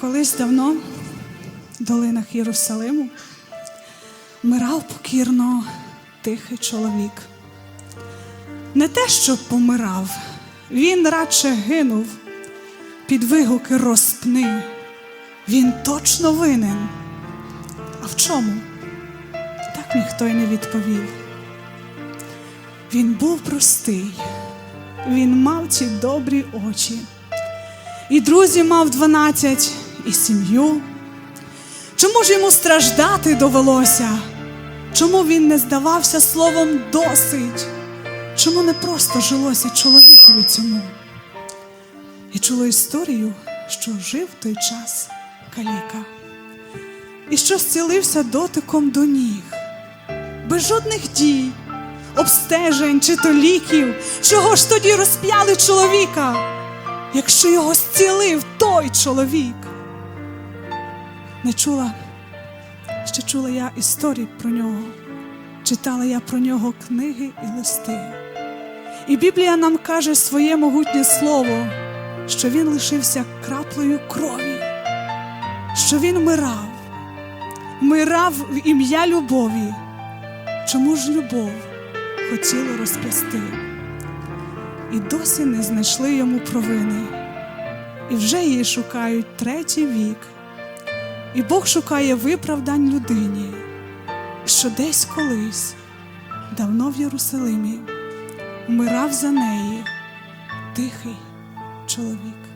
Колись давно в долинах Єрусалиму вмирав покірно тихий чоловік. Не те, що помирав, він радше гинув під вигуки розпни. Він точно винен. А в чому? Так ніхто й не відповів. Він був простий, він мав ці добрі очі. І друзі мав дванадцять, і сім'ю. Чому ж йому страждати довелося? Чому він не здавався словом досить? Чому не просто жилося чоловікові цьому? І чула історію, що жив той час каліка, і що зцілився дотиком до ніг, без жодних дій, обстежень чи то ліків, чого ж тоді розп'яли чоловіка, якщо його зцілив той чоловік. Не чула, ще чула я історій про нього, читала я про нього книги і листи. І Біблія нам каже своє могутнє слово, що він лишився краплею крові, що він вмирав, вмирав в ім'я любові. Чому ж любов хотіли розп'ясти? І досі не знайшли йому провини, і вже її шукають третій вік. І Бог шукає виправдань людині, що десь колись, давно в Єрусалимі, вмирав за неї тихий чоловік.